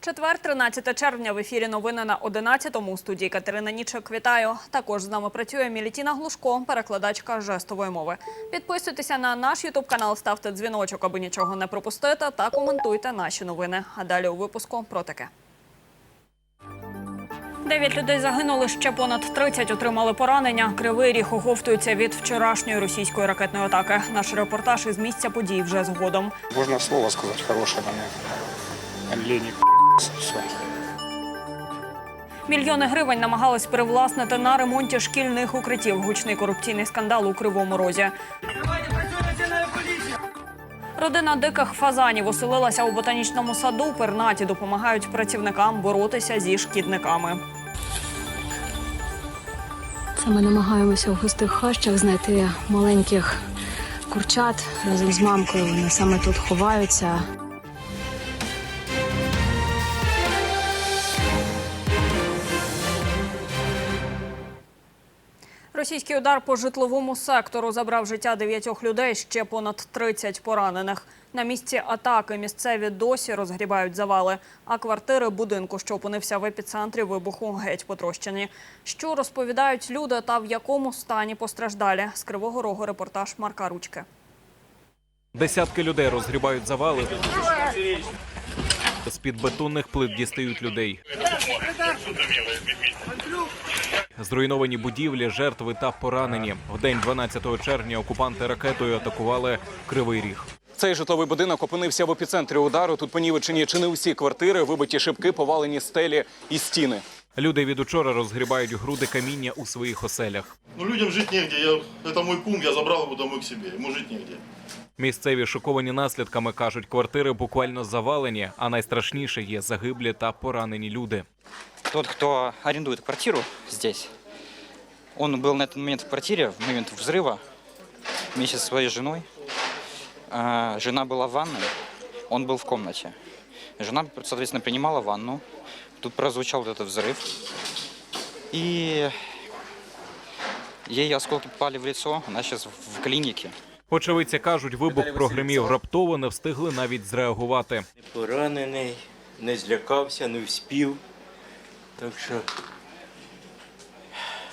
Четвер, 13 червня, в ефірі новини на 11-му. У студії Катерина Нічик. Вітаю. Також з нами працює Мілітіна Глушко, перекладачка жестової мови. Підписуйтеся на наш ютуб канал, ставте дзвіночок, аби нічого не пропустити, та коментуйте наші новини. А далі у випуску про таке. Дев'ять людей загинули, ще понад 30 отримали поранення. Кривий ріг оговтується від вчорашньої російської ракетної атаки. Наш репортаж із місця подій вже згодом. Можно слово сказать хорошее на мне. Лени, Мільйони гривень намагались перевласнити на ремонті шкільних укриттів. Гучний корупційний скандал у Кривому Розі. Родина диких фазанів оселилася у ботанічному саду. Пернаті допомагають працівникам боротися зі шкідниками. Це ми намагаємося у густих хащах знайти маленьких курчат разом з мамкою. Вони саме тут ховаються. Російський удар по житловому сектору забрав життя дев'ятьох людей, ще понад 30 поранених. На місці атаки місцеві досі розгрібають завали, а квартири будинку, що опинився в епіцентрі вибуху, геть потрощені. Що розповідають люди та в якому стані постраждалі? З Кривого Рогу репортаж Марка Ручки. Десятки людей розгрібають завали. З-під бетонних плит дістають людей. Зруйновані будівлі, жертви та поранені. В день 12 червня окупанти ракетою атакували Кривий Ріг. Цей житловий будинок опинився в епіцентрі удару. Тут понівечені чи не усі квартири, вибиті шибки, повалені стелі і стіни. Люди від учора розгрібають груди каміння у своїх оселях. Ну людям жить негде. Я, это мой кум, я забрал его домой к себе. Ему жить негде. Місцеві шоковані наслідками кажуть, квартири буквально завалені, а найстрашніше є загиблі та поранені люди. Тот, кто арендует квартиру здесь, он был на этот момент в квартире в момент взрыва вместе со своей женой. А, Жена была в ванной, он был в комнате. Жена, соответственно, принимала ванну. Тут прозвучал вот этот взрыв. И ей осколки попали в лицо. Она сейчас в клинике. Очевидці кажуть, вибух прогремів раптово, не встигли навіть зреагувати. Не поранений, не злякався, не вспів. Так що.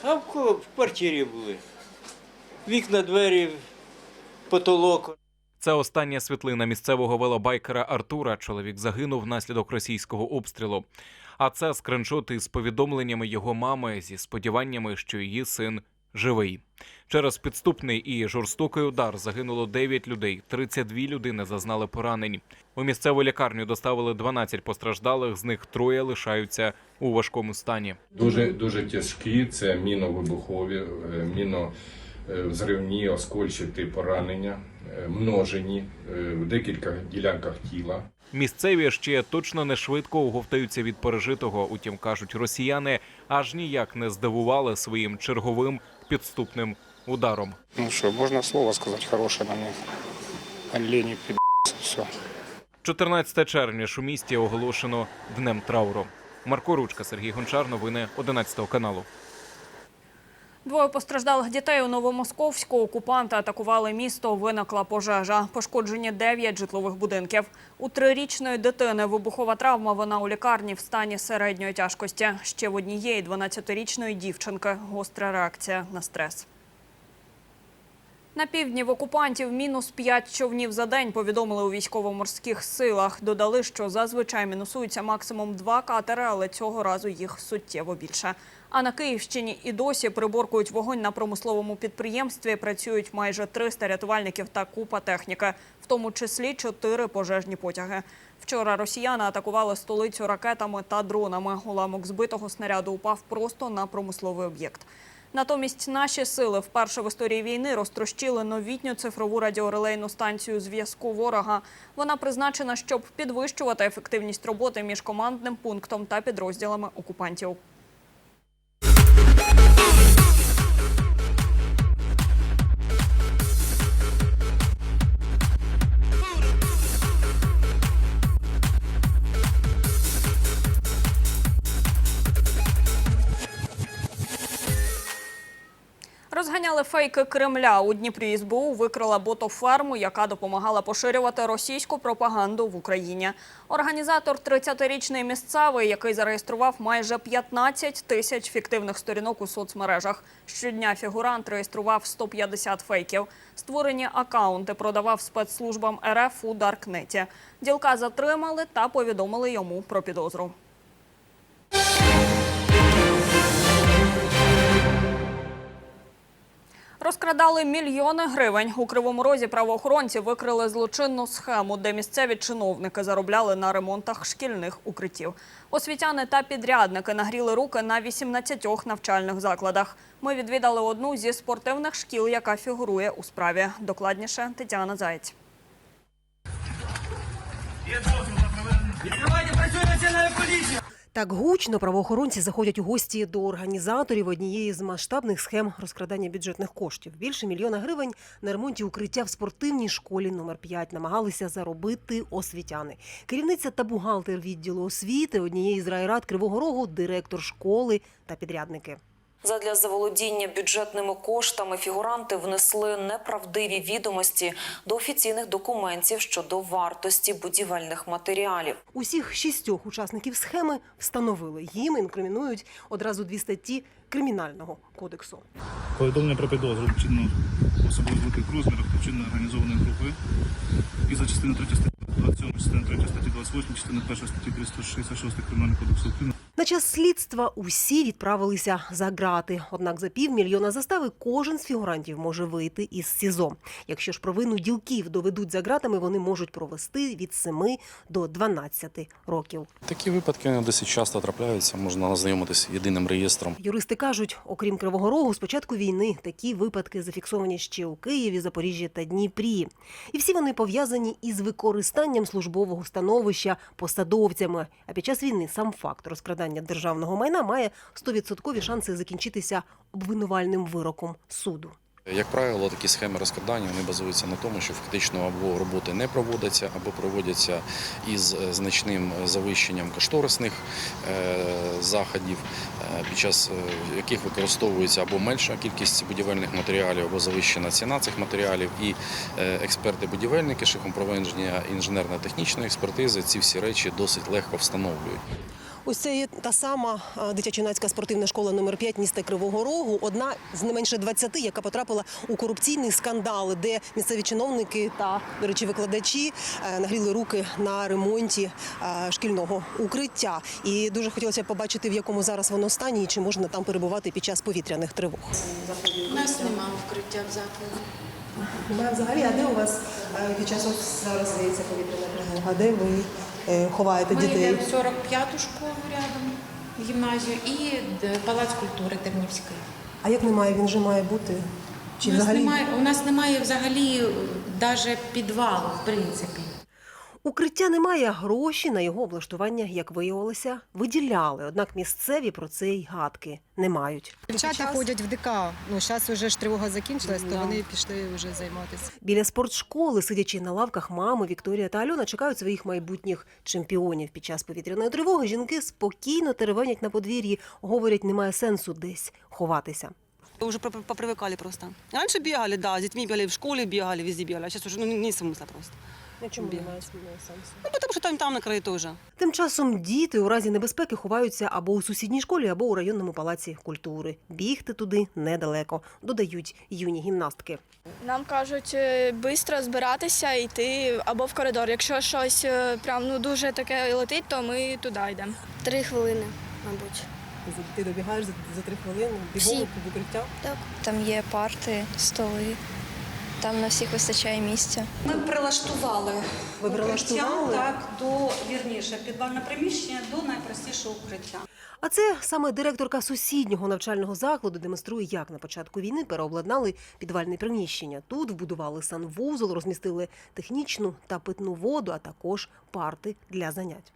А в кого в квартирі були? Вікна, двері, потолок. Це остання світлина місцевого велобайкера Артура. Чоловік загинув внаслідок російського обстрілу. А це скриншоти з повідомленнями його мами зі сподіваннями, що її син живий. Через підступний і жорстокий удар загинуло 9 людей. 32 людини зазнали поранень. У місцеву лікарню доставили 12 постраждалих. З них троє лишаються у важкому стані. Дуже дуже тяжкі. Це міновибухові, е, міновзривні, оскольчаті поранення, е, множені е, в декілька ділянках тіла. Місцеві ще точно не швидко оговтаються від пережитого. Утім, кажуть, росіяни аж ніяк не здивували своїм черговим підступним ударом. Ну що, можна слово сказати хороше на них. Лені під все. 14 червня ж у місті оголошено днем трауру. Марко Ручка, Сергій Гончар. Новини 11 каналу. Двоє постраждалих дітей у Новомосковську. Окупанти атакували місто. Виникла пожежа. Пошкоджені дев'ять житлових будинків. У трирічної дитини вибухова травма. Вона у лікарні в стані середньої тяжкості. Ще в однієї 12-річної дівчинки гостра реакція на стрес. На півдні в окупантів мінус 5 човнів за день, повідомили у військово-морських силах. Додали, що зазвичай мінусуються максимум два катери, але цього разу їх суттєво більше. А на Київщині і досі приборкують вогонь на промисловому підприємстві. Працюють майже 300 рятувальників та купа техніки, в тому числі чотири пожежні потяги. Вчора росіяни атакували столицю ракетами та дронами. Уламок збитого снаряду упав просто на промисловий об'єкт. Натомість наші сили вперше в історії війни розтрощили новітню цифрову радіорелейну станцію зв'язку ворога. Вона призначена, щоб підвищувати ефективність роботи між командним пунктом та підрозділами окупантів. Розганяли фейки Кремля. У Дніпрі СБУ викрила ботоферму, яка допомагала поширювати російську пропаганду в Україні. Організатор 30-річний місцевий, який зареєстрував майже 15 тисяч фіктивних сторінок у соцмережах. Щодня фігурант реєстрував 150 фейків. Створені акаунти продавав спецслужбам РФ у Даркнеті. Ділка затримали та повідомили йому про підозру. Розкрадали мільйони гривень. У Кривому Розі правоохоронці викрили злочинну схему, де місцеві чиновники заробляли на ремонтах шкільних укриттів. Освітяни та підрядники нагріли руки на 18 навчальних закладах. Ми відвідали одну зі спортивних шкіл, яка фігурує у справі. Докладніше Тетяна Заєць. Так гучно правоохоронці заходять у гості до організаторів однієї з масштабних схем розкрадання бюджетних коштів. Більше мільйона гривень на ремонті укриття в спортивній школі номер 5 намагалися заробити освітяни. Керівниця та бухгалтер відділу освіти однієї з райрад Кривого Рогу, директор школи та підрядники. Задля заволодіння бюджетними коштами фігуранти внесли неправдиві відомості до офіційних документів щодо вартості будівельних матеріалів. Усіх шістьох учасників схеми встановили. Їм інкримінують одразу дві статті кримінального кодексу. Повідомлення про підозру вчинено особливо великих розмірах вчинення організованої групи і за частини 3 статті 27, частини 3 статті 28, частини 1 статті 366 Кримінального кодексу України На час слідства усі відправилися за грати. Однак за півмільйона застави кожен з фігурантів може вийти із СІЗО. Якщо ж провину ділків доведуть за ґратами, вони можуть провести від 7 до 12 років. Такі випадки досить часто трапляються. Можна ознайомитися єдиним реєстром. Юристи кажуть, окрім Кривого Рогу, з початку війни такі випадки зафіксовані ще у Києві, Запоріжжі та Дніпрі. І всі вони пов'язані із використанням службового становища посадовцями. А під час війни сам факт розкрадання державного майна має 100% шанси закінчитися обвинувальним вироком суду. Як правило, такі схеми розкрадання вони базуються на тому, що фактично або роботи не проводяться, або проводяться із е, значним завищенням кошторисних е, заходів, е, під час е, яких використовується або менша кількість будівельних матеріалів, або завищена ціна цих матеріалів. І е, експерти-будівельники шляхом проведення інженерно-технічної експертизи ці всі речі досить легко встановлюють. Ось це є та сама дитячо-юнацька спортивна школа номер 5 міста Кривого Рогу. Одна з не менше 20, яка потрапила у корупційний скандал, де місцеві чиновники та, до речі, викладачі е, нагріли руки на ремонті е, шкільного укриття. І дуже хотілося б побачити, в якому зараз воно стані, і чи можна там перебувати під час повітряних тривог. У нас немає укриття в закладі. Немає взагалі, а де у вас е, під час зараз здається повітряна тривога? Де ви е, ховаєте Ми дітей? йдемо в 45-ту школу рядом, гімназію, і Палац культури Тернівський. А як немає? Він же має бути. Чи у, нас взагалі немає, у нас немає взагалі навіть підвалу, в принципі. Укриття немає, а гроші на його облаштування, як виявилося, виділяли. Однак місцеві про це й гадки не мають. Дівчата ходять в ДК. Ну, зараз вже ж тривога закінчилась, то вони пішли вже займатися. Біля спортшколи, сидячи на лавках, мами Вікторія та Альона чекають своїх майбутніх чемпіонів. Під час повітряної тривоги жінки спокійно теревенять на подвір'ї, говорять, немає сенсу десь ховатися. Уже попривикали просто. Раніше бігали, да, з дітьми бігали в школі, бігали, везде бігали, а зараз вже ну, не смисла просто. Чому немає сенсу? Ну, тому що там, там на краю теж. Тим часом діти у разі небезпеки ховаються або у сусідній школі, або у районному палаці культури. Бігти туди недалеко, додають юні гімнастки. Нам кажуть швидко збиратися йти або в коридор. Якщо щось е, прям ну дуже таке летить, то ми туди йдемо. Три хвилини, мабуть. Ти добігаєш за три хвилини, Всі. в укриття. Так. Там є парти, столи, там на всіх вистачає місця. Ми прилаштували Ви прилаштували? так, до вірніше, підвальне приміщення до найпростішого укриття. А це саме директорка сусіднього навчального закладу демонструє, як на початку війни переобладнали підвальне приміщення. Тут вбудували санвузол, розмістили технічну та питну воду, а також парти для занять.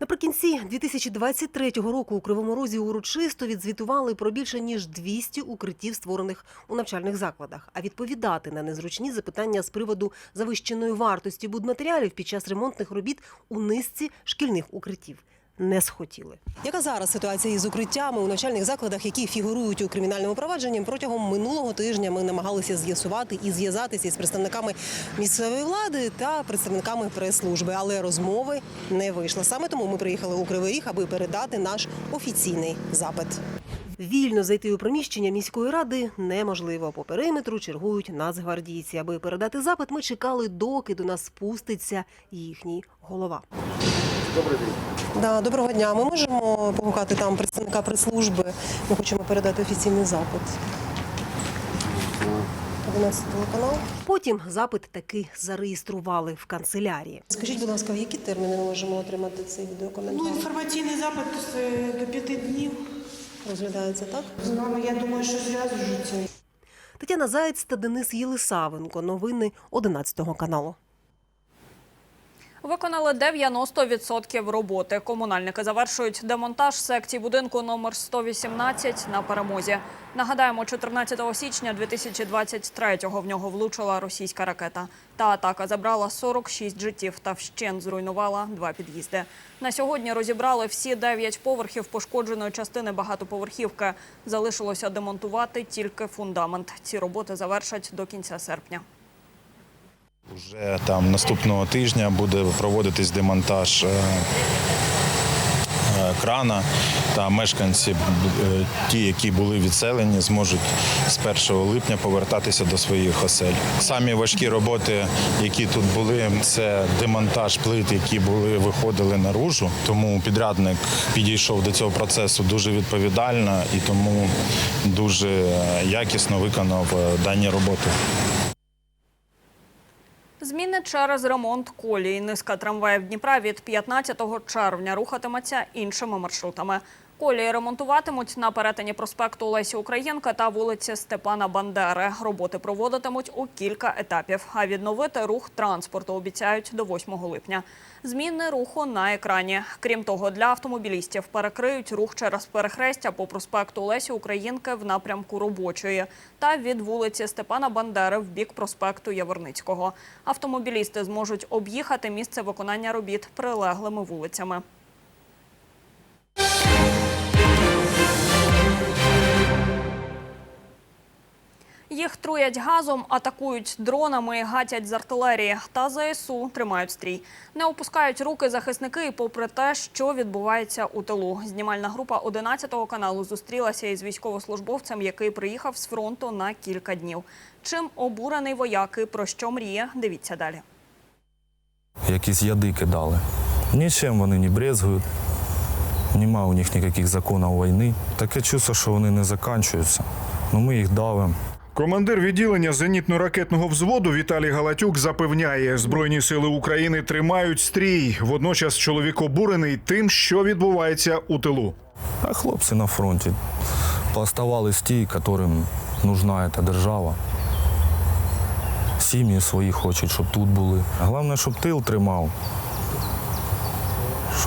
Наприкінці 2023 року у Кривому Розі урочисто відзвітували про більше ніж 200 укриттів, створених у навчальних закладах. А відповідати на незручні запитання з приводу завищеної вартості будматеріалів під час ремонтних робіт у низці шкільних укриттів не схотіли. Яка зараз ситуація із укриттями у навчальних закладах, які фігурують у кримінальному провадженні? Протягом минулого тижня ми намагалися з'ясувати і зв'язатися із представниками місцевої влади та представниками прес-служби, але розмови не вийшло. Саме тому ми приїхали у Кривий Ріг, аби передати наш офіційний запит. Вільно зайти у приміщення міської ради неможливо. По периметру чергують нацгвардійці. Аби передати запит, ми чекали, доки до нас спуститься їхній голова. Добрый день. Да, доброго дня. Ми можемо погукати там представника прес-служби. Ми хочемо передати офіційний запит. 11 телеканал. Потім запит таки зареєстрували в канцелярії. Скажіть, будь ласка, в які терміни ми можемо отримати цей відеокоментар? Ну, інформаційний запит е, до п'яти днів. Розглядається так? З нами, я думаю, що зв'язуються. Тетяна Заєць та Денис Єлисавенко. Новини 11 каналу. Виконали 90% роботи. Комунальники завершують демонтаж секції будинку номер 118 на перемозі. Нагадаємо, 14 січня 2023-го в нього влучила російська ракета. Та атака забрала 46 життів та вщент зруйнувала два під'їзди. На сьогодні розібрали всі 9 поверхів пошкодженої частини багатоповерхівки. Залишилося демонтувати тільки фундамент. Ці роботи завершать до кінця серпня. Вже там наступного тижня буде проводитись демонтаж е, е, крана та мешканці, е, ті, які були відселені, зможуть з 1 липня повертатися до своїх осель. Самі важкі роботи, які тут були, це демонтаж плит, які були виходили наружу. Тому підрядник підійшов до цього процесу дуже відповідально і тому дуже якісно виконав дані роботи. Зміни через ремонт колії. Низка трамваїв Дніпра від 15 червня рухатиметься іншими маршрутами. Колії ремонтуватимуть на перетині проспекту Лесі Українка та вулиці Степана Бандери. Роботи проводитимуть у кілька етапів. А відновити рух транспорту обіцяють до 8 липня. Зміни руху на екрані. Крім того, для автомобілістів перекриють рух через перехрестя по проспекту Лесі Українки в напрямку робочої та від вулиці Степана Бандери в бік проспекту Яворницького. Автомобілісти зможуть об'їхати місце виконання робіт прилеглими вулицями. Їх труять газом, атакують дронами, гатять з артилерії. Та ЗСУ тримають стрій. Не опускають руки захисники, і попри те, що відбувається у тилу. Знімальна група 11-го каналу зустрілася із військовослужбовцем, який приїхав з фронту на кілька днів. Чим обурений вояк і про що мріє, дивіться далі. якісь яди кидали. Нічим вони не брезгують, нема у них ніяких законів війни. Таке чувство, що вони не закінчуються. Ну ми їх давимо. Командир відділення зенітно-ракетного взводу Віталій Галатюк запевняє, збройні сили України тримають стрій. Водночас чоловік обурений тим, що відбувається у тилу. А хлопці на фронті поставали ті, яким нужна ця держава. Сім'ї свої хочуть, щоб тут були. Головне, щоб тил тримав,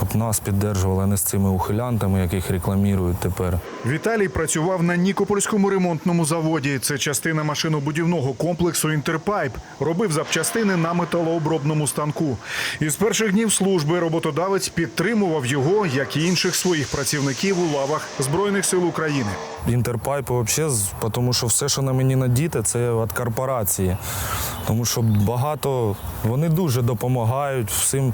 щоб нас підтримували, не з цими ухилянтами, яких рекламують тепер. Віталій працював на Нікопольському ремонтному заводі. Це частина машинобудівного комплексу Інтерпайп. Робив запчастини на металообробному станку. Із перших днів служби роботодавець підтримував його, як і інших своїх працівників у лавах Збройних сил України. Інтерпайпи взагалі, тому що все, що на мені надіте, це від корпорації. Тому що багато вони дуже допомагають всім,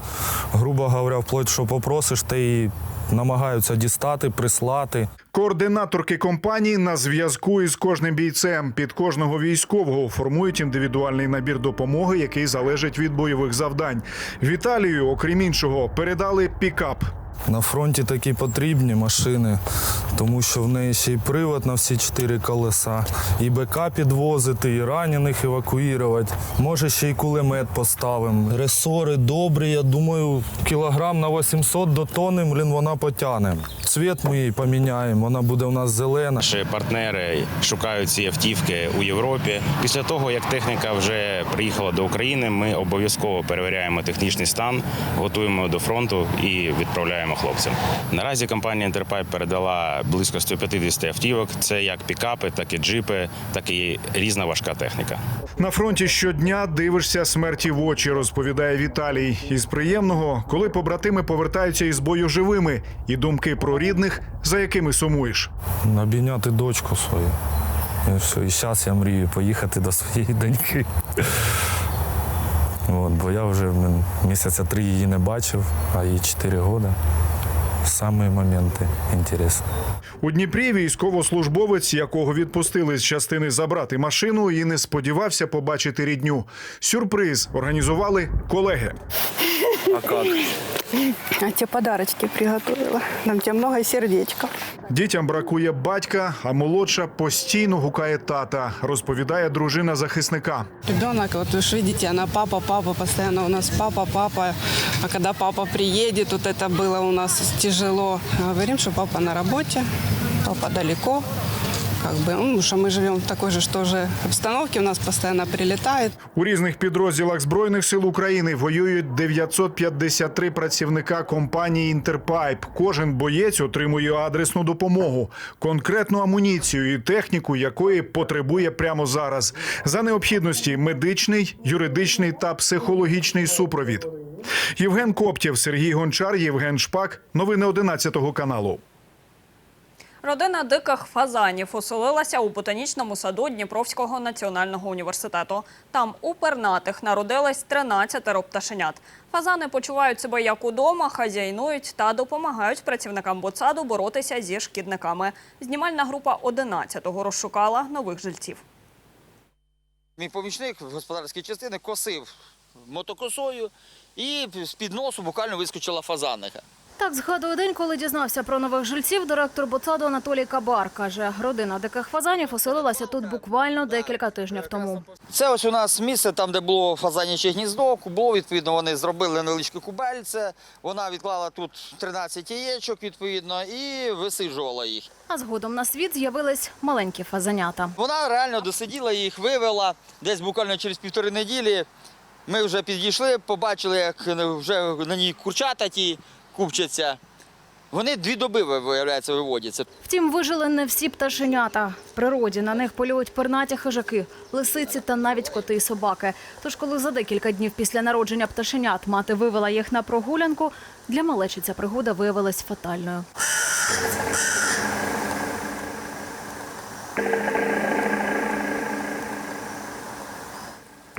грубо говоря, вплоть, що попросиш, те і намагаються дістати, прислати. Координаторки компанії на зв'язку із кожним бійцем. Під кожного військового формують індивідуальний набір допомоги, який залежить від бойових завдань. Віталію, окрім іншого, передали пікап. На фронті такі потрібні машини, тому що в неї ще й привод на всі чотири колеса, і БК підвозити, і ранених евакуювати. Може, ще й кулемет поставимо. Ресори добрі, я думаю, кілограм на 800 до тонни, блін, вона потягне. цвіт ми її поміняємо, вона буде у нас зелена. Наші партнери шукають ці автівки у Європі. Після того, як техніка вже приїхала до України, ми обов'язково перевіряємо технічний стан, готуємо до фронту і відправляємо хлопцям. Наразі компанія Інтерпайп передала близько 150 автівок. Це як пікапи, так і джипи, так і різна важка техніка. На фронті щодня дивишся смерті в очі, розповідає Віталій. Із приємного, коли побратими повертаються із бою живими, і думки про рідних, за якими сумуєш. Обійняти дочку свою. І все. І зараз я мрію поїхати до своєї доньки. От, бо я вже місяця три її не бачив, а їй чотири роки. Самі моменти інтересні. У Дніпрі військовослужбовець, якого відпустили з частини забрати машину, і не сподівався побачити рідню. Сюрприз організували колеги. А як? А тебе подарочки приготовила. Нам тебе много сердечков. Дітям бракує батька, а молодша постійно гукає тата, розповідає дружина захисника. Ребенок, вот уж видите, она папа, папа, постоянно у нас папа, папа. А когда папа приедет, вот это было у нас тяжело. Говорим, что папа на работе, папа далеко. Как бы, ну, что мы живем в такой же что же у нас постоянно прилетает. У різних підрозділах збройних сил України воюють 953 працівника компанії Інтерпайп. Кожен боєць отримує адресну допомогу, конкретну амуніцію і техніку, якої потребує прямо зараз. За необхідності медичний, юридичний та психологічний супровід. Євген Коптєв, Сергій Гончар, Євген Шпак. Новини 11 каналу. Родина диких фазанів оселилася у ботанічному саду Дніпровського національного університету. Там у пернатих народилось 13 пташенят. Фазани почувають себе як удома, хазяйнують та допомагають працівникам ботсаду боротися зі шкідниками. Знімальна група 11-го розшукала нових жильців. Мій помічник в господарській частини косив мотокосою і з-під носу буквально вискочила фазаника. Так згадує день, коли дізнався про нових жильців. Директор ботсаду Анатолій Кабар каже, родина диких фазанів оселилася тут буквально декілька тижнів тому. Це ось у нас місце, там, де було фазаняче гніздо, кубло, відповідно, вони зробили невеличке кубельце. Вона відклала тут 13 яєчок, відповідно, і висиджувала їх. А згодом на світ з'явились маленькі фазанята. Вона реально досиділа їх, вивела десь буквально через півтори неділі. Ми вже підійшли, побачили, як вже на ній курчата ті купчаться. Вони дві доби, виявляється, виводяться. Втім, вижили не всі пташенята. В природі на них полюють пернаті хижаки, лисиці та навіть коти і собаки. Тож, коли за декілька днів після народження пташенят мати вивела їх на прогулянку, для малечі ця пригода виявилась фатальною.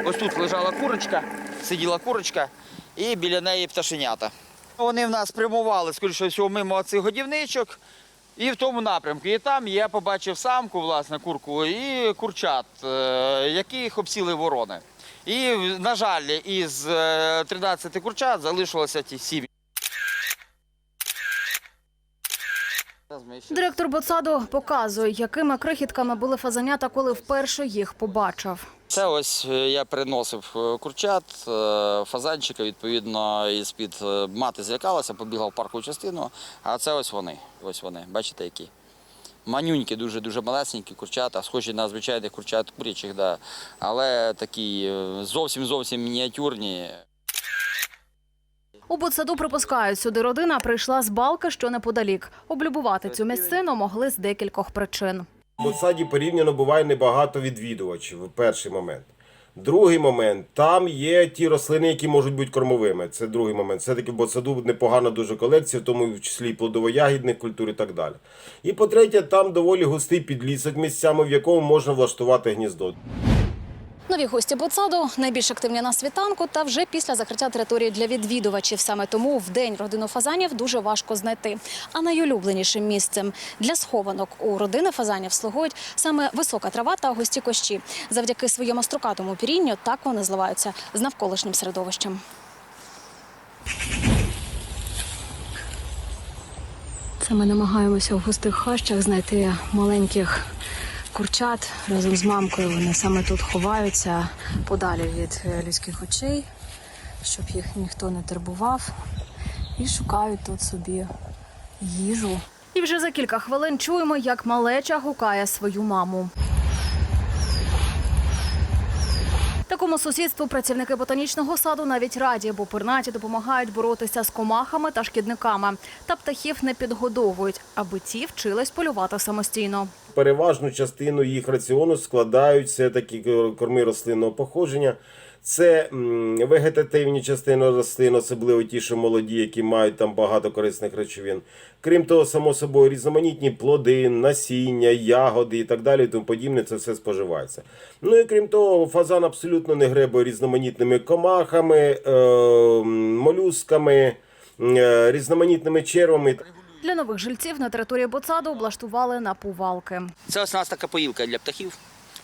Ось тут лежала курочка, сиділа курочка, і біля неї пташенята. Вони в нас прямували, скоріше всього, мимо цих годівничок і в тому напрямку. І там я побачив самку, власне, курку, і курчат, е, яких обсіли ворони. І, на жаль, із е, 13 курчат залишилося ті сім. Директор ботсаду показує, якими крихітками були фазанята, коли вперше їх побачив. Це ось е, я приносив е, курчат, е, фазанчика, відповідно, із під мати злякалася, побігла в паркову частину. А це ось вони. Ось вони, бачите, які. Манюнькі, дуже дуже малесенькі курчата, схожі на звичайних курчат курячих, да. але такі зовсім зовсім мініатюрні. У ботсаду припускають, сюди родина прийшла з балки, що неподалік. Облюбувати цю місцину могли з декількох причин. В порівняно буває небагато відвідувачів. Перший момент. Другий момент там є ті рослини, які можуть бути кормовими. Це другий момент. Все-таки в Ботсаду непогана дуже колекція, в тому числі і плодово-ягідних культур і так далі. І по-третє, там доволі густий підлісок місцями, в якому можна влаштувати гніздо. Нові гості ботсаду найбільш активні на світанку та вже після закриття території для відвідувачів. Саме тому в день родину фазанів дуже важко знайти. А найулюбленішим місцем для схованок у родини фазанів слугують саме висока трава та густі кощі. Завдяки своєму строкатому пірінню так вони зливаються з навколишнім середовищем. Це ми намагаємося в густих хащах знайти маленьких курчат разом з мамкою. Вони саме тут ховаються подалі від е, людських очей, щоб їх ніхто не турбував. І шукають тут собі їжу І вже за кілька хвилин чуємо, як малеча гукає свою маму. Такому сусідству працівники ботанічного саду навіть раді, бо пернаті допомагають боротися з комахами та шкідниками. Та птахів не підгодовують, аби ті вчились полювати самостійно. Переважну частину їх раціону складають все-таки корми рослинного походження. Це вегетативні частини рослин, особливо ті, що молоді, які мають там багато корисних речовин. Крім того, само собою, різноманітні плоди, насіння, ягоди і так далі, і тому подібне, це все споживається. Ну і крім того, фазан абсолютно не гребує різноманітними комахами, е, молюсками, е, різноманітними червами. Для нових жильців на території ботсаду облаштували напувалки. Це ось у нас така поїлка для птахів.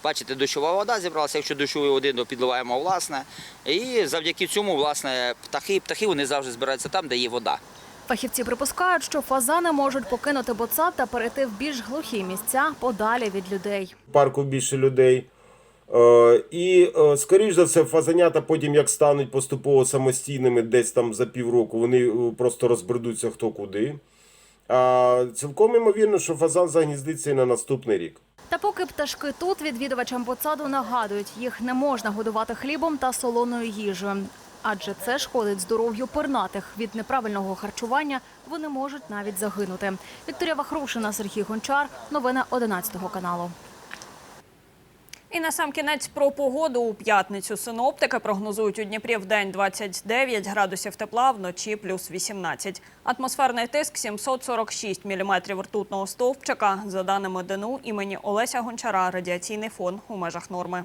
Бачите, дощова вода зібралася. Якщо дощової води, то підливаємо власне. І завдяки цьому, власне, птахи, птахи вони завжди збираються там, де є вода. Фахівці припускають, що фазани можуть покинути ботсад та перейти в більш глухі місця подалі від людей. в парку більше людей. Е, І, е, скоріш за все, фазанята потім, як стануть поступово самостійними десь там за півроку, вони е, просто розбредуться хто куди. А цілком імовірно, що фазан загніздиться і на наступний рік. Та поки пташки тут, відвідувачам посаду нагадують, їх не можна годувати хлібом та солоною їжею. Адже це шкодить здоров'ю пернатих. Від неправильного харчування вони можуть навіть загинути. Вікторія Вахрушина, Сергій Гончар. Новини 11 каналу. І на сам кінець про погоду у п'ятницю синоптики прогнозують у Дніпрі в день 29 градусів тепла, вночі плюс 18. Атмосферний тиск 746 міліметрів ртутного стовпчика. За даними ДНУ імені Олеся Гончара, радіаційний фон у межах норми.